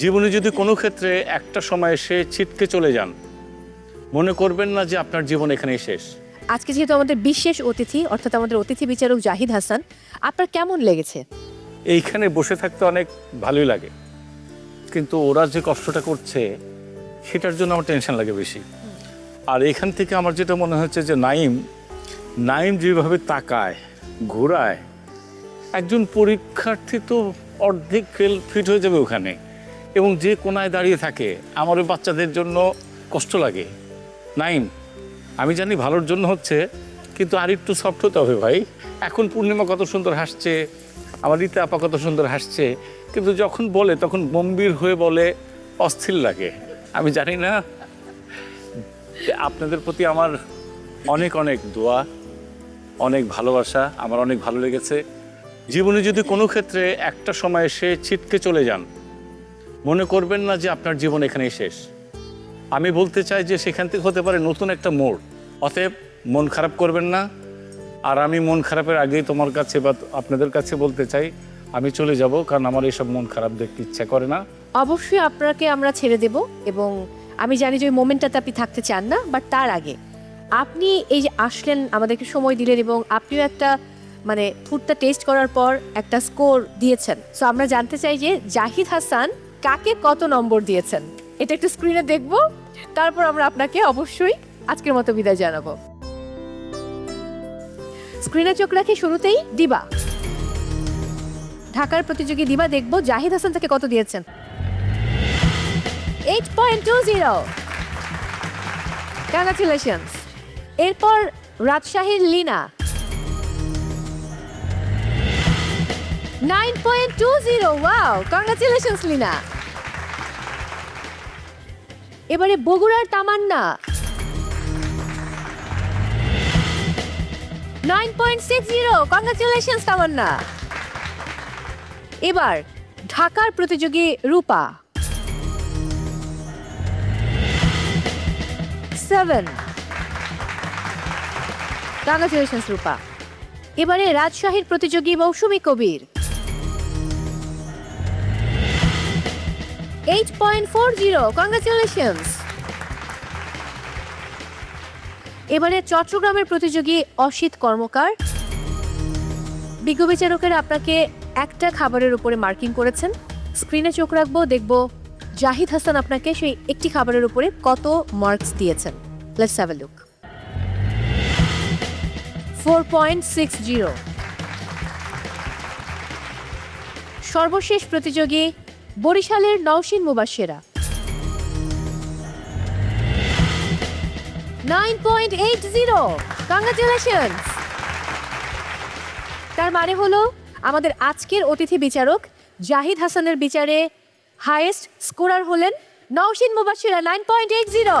জীবনে যদি কোনো ক্ষেত্রে একটা সময় এসে ছিটকে চলে যান মনে করবেন না যে আপনার জীবন এখানেই শেষ। আজকে যেহেতু আমাদের বিশেষ অতিথি অর্থাৎ আমাদের অতিথি বিচারক জাহিদ হাসান আপনার কেমন লেগেছে? এইখানে বসে থাকতে অনেক ভালোই লাগে কিন্তু ওরা যে কষ্টটা করছে সেটার জন্য আমার টেনশন লাগে বেশি। আর এখান থেকে আমার যেটা মনে হচ্ছে যে নাইম নাইম যেভাবে তাকায় ঘোরায় একজন পরীক্ষার্থী তো অর্ধেক ফেল ফিট হয়ে যাবে ওখানে। এবং যে কোনায় দাঁড়িয়ে থাকে, আমার বাচ্চাদের জন্য কষ্ট লাগে। নাইম, আমি জানি ভালোর জন্য হচ্ছে, কিন্তু আর একটু সফট হতে হবে ভাই। এখন পূর্ণিমা কত সুন্দর হাসছে, আমার রীতা আপা কত সুন্দর হাসছে, কিন্তু যখন বলে তখন গম্ভীর হয়ে বলে, অস্থির লাগে। আমি জানি না আপনাদের প্রতি আমার অনেক অনেক দোয়া, অনেক ভালোবাসা, আমার অনেক ভালো লেগেছে। জীবনে যদি কোনো ক্ষেত্রে একটা সময় এসে ছিটকে চলে যান মনে করবেন না যে আপনার জীবন এখানেই শেষ। আমি বলতে চাই যে সেখান থেকে হতে পারে নতুন একটা মোড়। অতএব মন খারাপ করবেন না। আর আমি মন খারাপের আগেই তোমার কাছে বা আপনাদের কাছে বলতে চাই, আমি চলে যাব কারণ আমার এইসব মন খারাপ দেখতে ইচ্ছা করে না। অবশ্যই আপনাকে আমরা ছেড়ে দেব এবং আমি জানি যে ওই মোমেন্টটাতে আপনি থাকতে চান না বাট তার আগে আপনি এই যে আসলেন, আমাদেরকে সময় দিলেন এবং আপনিও একটা মানে ফুডটা টেস্ট করার পর একটা স্কোর দিয়েছেন। সো আমরা জানতে চাই যে জাহিদ হাসান কাকে কত নম্বর দিয়েছেন? এটা একটু স্ক্রিনে দেখব। তারপর আমরা আপনাকে অবশ্যই আজকের মতো বিদায় জানাব। স্ক্রিনে চোখ রাখি শুরুতেই দিবা। ঢাকার প্রতিযোগী দিবা দেখব জাহিদ হাসান তাকে কত দিয়েছেন? এইট পয়েন্ট টু জিরো এরপর রাজশাহীর Lina. Nine point two zero. Wow congratulations Lina এবারে বগুড়ার Tamanna. Nine point six zero congratulations Tamanna. এবার ঢাকার প্রতিযোগী রূপা। সেভেন কংগ্রাচুলেশনস রূপা। এবারে রাজশাহীর প্রতিযোগী Mousumi Kabir. Eight point four zero. Congratulations এবারে চট্টগ্রামের প্রতিযোগী অসিত কর্মকার। বিজ্ঞ বিচারকেরা আপনাকে একটা খাবারের উপরে মার্কিং করেছেন। স্ক্রিনে চোখ রাখব, দেখব জাহিদ হাসান আপনাকে সেই একটি খাবারের উপরে কত মার্কস দিয়েছেন। Let's have a look four point six zero সর্বশেষ প্রতিযোগী বরিশালের Naushin Mubasera. Nine point eight zero তার মানে হলো, আমাদের আজকের অতিথি বিচারক জাহিদ হাসানের বিচারে হাইয়েস্ট স্কোরার হলেন Naushin Mubasira, nine point eight zero.